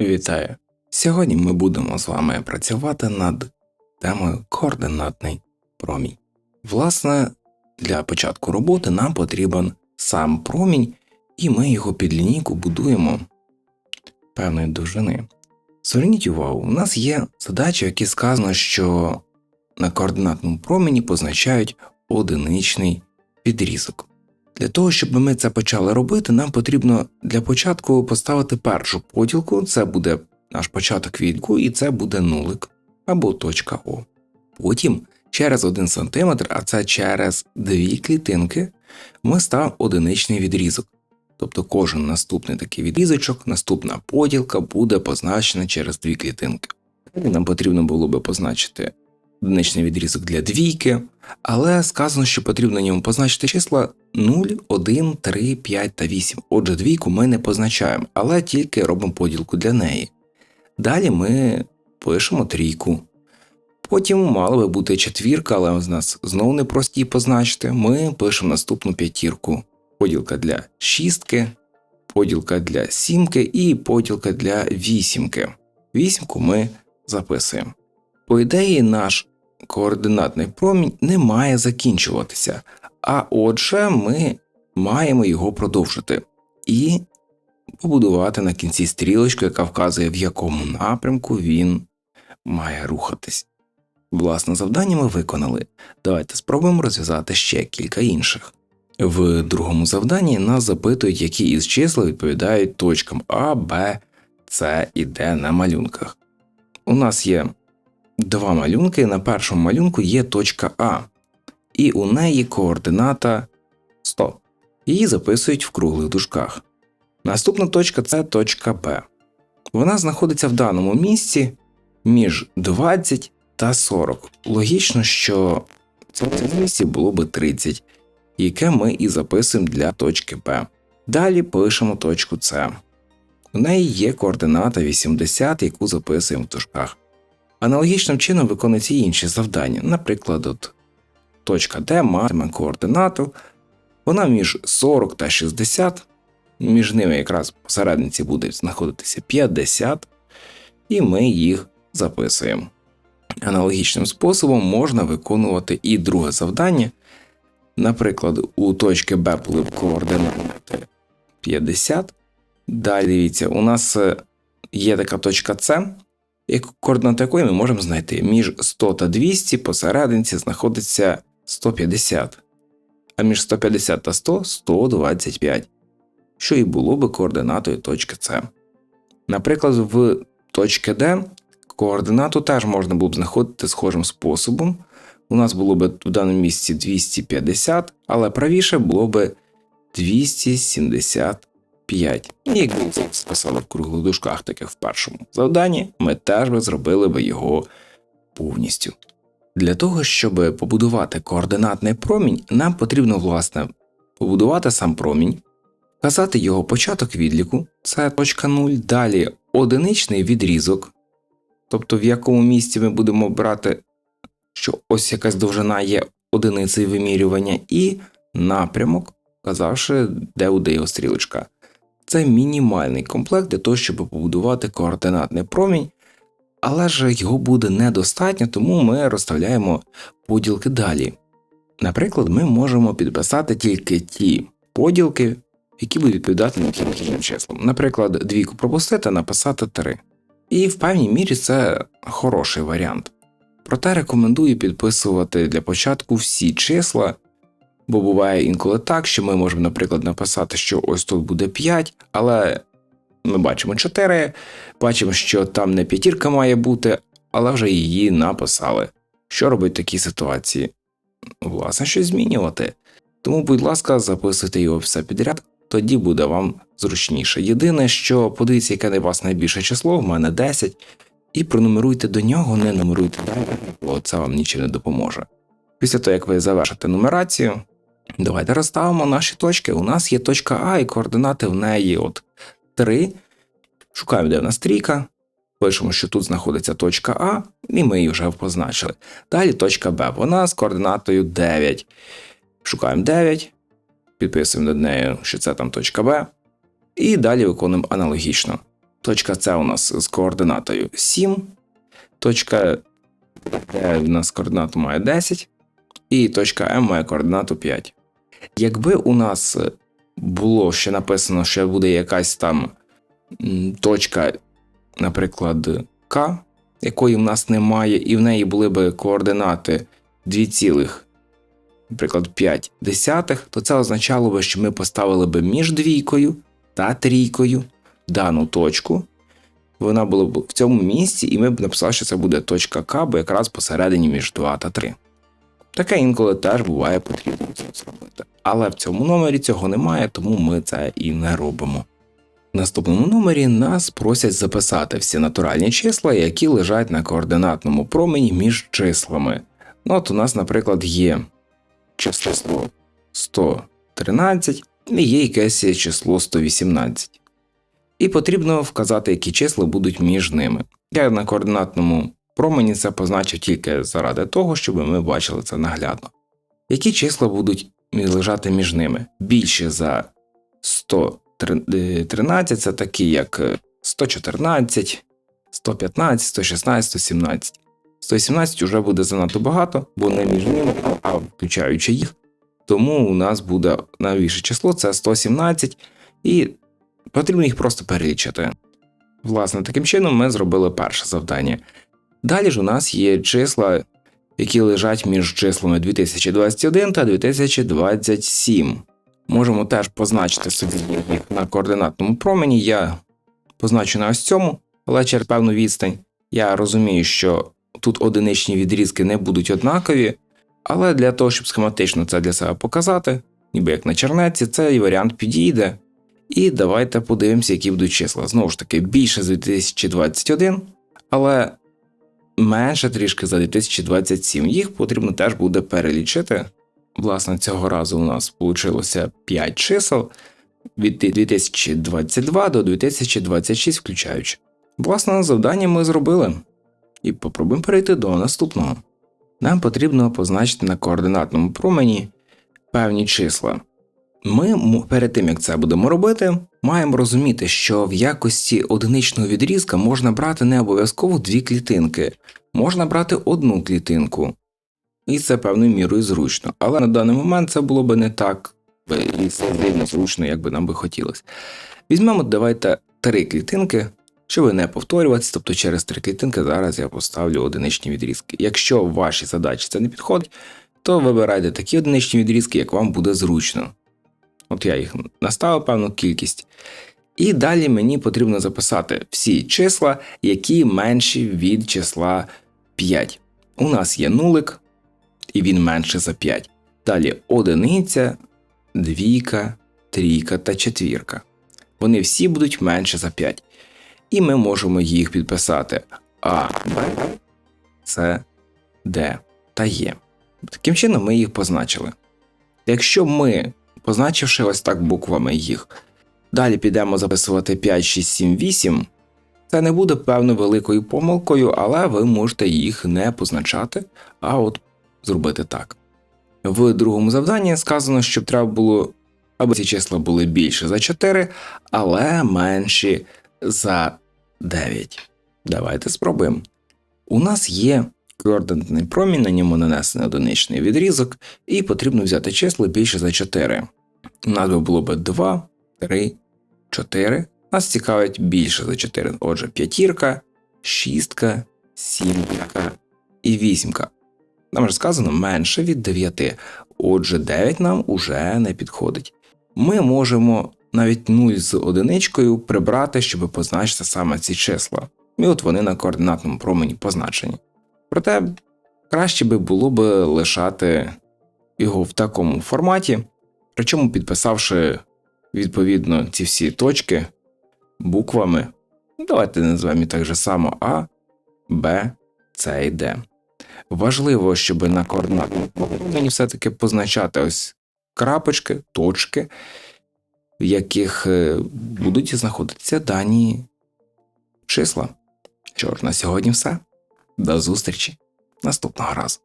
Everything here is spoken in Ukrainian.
Вітаю! Сьогодні ми будемо з вами працювати над темою координатний промінь. Власне, для початку роботи нам потрібен сам промінь, і ми його під лінійку будуємо певної довжини. Зверніть увагу, у нас є задача, в якій сказано, що на координатному промені позначають одиничний відрізок. Для того, щоб ми це почали робити, нам потрібно для початку поставити першу поділку, це буде наш початок відку, і це буде нулик або точка О. Потім через 1 см, а це через дві клітинки, ми ставимо одиничний відрізок. Тобто кожен наступний такий відрізочок, наступна поділка буде позначена через дві клітинки. Нам потрібно було би позначити одиничний відрізок для двійки, але сказано, що потрібно ньому позначити числа 0, 1, 3, 5 та 8. Отже, двійку ми не позначаємо, але тільки робимо поділку для неї. Далі ми пишемо трійку. Потім мала би бути четвірка, але з нас знову не прості позначити. Ми пишемо наступну п'ятірку. Поділка для шістки, поділка для сімки і поділка для вісімки. Вісімку ми записуємо. По ідеї, наш координатний промінь не має закінчуватися, а отже, ми маємо його продовжити і побудувати на кінці стрілочку, яка вказує, в якому напрямку він має рухатись. Власне завдання ми виконали. Давайте спробуємо розв'язати ще кілька інших. В другому завданні нас запитують, які із чисел відповідають точкам А, Б, С і Д на малюнках. У нас є два малюнки. На першому малюнку є точка А, і у неї координата 100. Її записують в круглих дужках. Наступна точка це точка Б. Вона знаходиться в даному місці між 20 та 40. Логічно, що в цьому місці було би 30, яке ми і записуємо для точки Б. Далі пишемо точку С. У неї є координата 80, яку записуємо в дужках. Аналогічним чином виконуються інші завдання. Наприклад, от точка Д матиме координату, вона між 40 та 60, між ними якраз посередниці буде знаходитися 50, і ми їх записуємо. Аналогічним способом можна виконувати і друге завдання. Наприклад, у точки Б були б координати 50. Далі дивіться, у нас е, є така точка С, координати якої ми можемо знайти. Між 100 та 200 посерединці знаходиться 150, а між 150 та 100 125, що і було би координатою точки С. Наприклад, в точці D координату теж можна було б знаходити схожим способом. У нас було б в даному місці 250, але правіше було б 275. І якби це списали в круглих дужках, так в першому завданні, ми теж би зробили б його повністю. Для того, щоб побудувати координатний промінь, нам потрібно, власне, побудувати сам промінь, вказати його початок відліку, це точка 0, далі одиничний відрізок, тобто в якому місці ми будемо брати, що ось якась довжина є одиницею вимірювання, і напрямок, вказавши, де його стрілочка. Це мінімальний комплект для того, щоб побудувати координатний промінь, але ж його буде недостатньо, тому ми розставляємо поділки далі. Наприклад, ми можемо підписати тільки ті поділки, які будуть відповідати необхідним числам. Наприклад, двійку пропустити, написати 3. І в певній мірі це хороший варіант. Проте рекомендую підписувати для початку всі числа, бо буває інколи так, що ми можемо, наприклад, написати, що ось тут буде 5, але ми бачимо 4, бачимо, що там не п'ятірка має бути, але вже її написали. Що робить в такій ситуації? Власне, щось змінювати. Тому, будь ласка, записуйте його все підряд, тоді буде вам зручніше. Єдине, що подивіться, яке у вас найбільше число, в мене 10, і пронумеруйте до нього, не нумеруйте далі, бо це вам нічим не допоможе. Після того, як ви завершите нумерацію, давайте розставимо наші точки. У нас є точка А і координати в неї от 3. Шукаємо, де в нас трійка. Пишемо, що тут знаходиться точка А, і ми її вже позначили. Далі точка Б. Вона з координатою 9. Шукаємо 9, підписуємо над нею, що це там точка Б. І далі виконуємо аналогічно. Точка С у нас з координатою 7. Точка Д у нас координату має 10. І точка М має координату 5. Якби у нас було ще написано, що буде якась там точка, наприклад, К, якої в нас немає, і в неї були б координати 2, наприклад, 5 десятих, то це означало би, що ми поставили би між двійкою та трійкою дану точку. Вона була б в цьому місці, і ми б написали, що це буде точка К, бо якраз посередині між 2 та 3. Таке інколи теж буває потрібно це зробити. Але в цьому номері цього немає, тому ми це і не робимо. В наступному номері нас просять записати всі натуральні числа, які лежать на координатному промені між числами. Ну, от у нас, наприклад, є число 113 і є якесь число 118. І потрібно вказати, які числа будуть між ними. Я на координатному промені це позначив тільки заради того, щоб ми бачили це наглядно. Які числа будуть лежати між ними? Більше за 113 це такі, як 114, 115, 116, 117. 117 вже буде занадто багато, бо не між ними, а включаючи їх. Тому у нас буде найбільше число це 117, і потрібно їх просто перелічити. Власне, таким чином ми зробили перше завдання. Далі ж у нас є числа, які лежать між числами 2021 та 2027. Можемо теж позначити собі їх на координатному промені. Я позначу на ось цьому, але через певну відстань. Я розумію, що тут одиничні відрізки не будуть однакові, але для того, щоб схематично це для себе показати, ніби як на чернеці, цей варіант підійде. І давайте подивимося, які будуть числа. Знову ж таки, більше за 2021, але менше трішки за 2027. Їх потрібно теж буде перелічити. Власне, цього разу у нас вийшло 5 чисел від 2022 до 2026 включаючи. Власне, завдання ми зробили. І попробуємо перейти до наступного. Нам потрібно позначити на координатному промені певні числа. Ми перед тим як це будемо робити, маємо розуміти, що в якості одиничного відрізка можна брати не обов'язково дві клітинки, можна брати одну клітинку, і це певною мірою зручно. Але на даний момент це було би не так і сильно зручно, як би нам би хотілося. Візьмемо, давайте три клітинки, щоб не повторюватися, тобто через три клітинки зараз я поставлю одиничні відрізки. Якщо в вашій задачі це не підходить, то вибирайте такі одиничні відрізки, як вам буде зручно. От я їх наставив певну кількість. І далі мені потрібно записати всі числа, які менші від числа 5. У нас є нулик, і він менше за 5. Далі одиниця, двійка, трійка та четвірка. Вони всі будуть менше за 5. І ми можемо їх підписати А, Б, С, Д та Е. Таким чином ми їх позначили. Якщо ми позначивши ось так буквами їх. Далі підемо записувати 5, 6, 7, 8. Це не буде певно великою помилкою, але ви можете їх не позначати, а от зробити так. В другому завданні сказано, щоб треба було, аби ці числа були більше за 4, але менші за 9. Давайте спробуємо. У нас є координатний промінь, на ньому нанесений одиничний відрізок, і потрібно взяти число більше за 4. Нас було б 2, 3, 4. Нас цікавить більше за 4. Отже, п'ятірка, шістка, сімка і вісімка. Нам вже сказано менше від 9. Отже, 9 нам уже не підходить. Ми можемо навіть 0 з одиничкою прибрати, щоб позначити саме ці числа. І от вони на координатному промені позначені. Проте краще би було б лишати його в такому форматі, причому підписавши відповідно ці всі точки буквами. Ну, давайте назвемо так же само А, Б, С і Д. Важливо, щоб на координатному промені все-таки позначати ось крапочки, точки, в яких е, будуть знаходитися дані числа. Ж, на сьогодні все. До зустрічі наступного разу.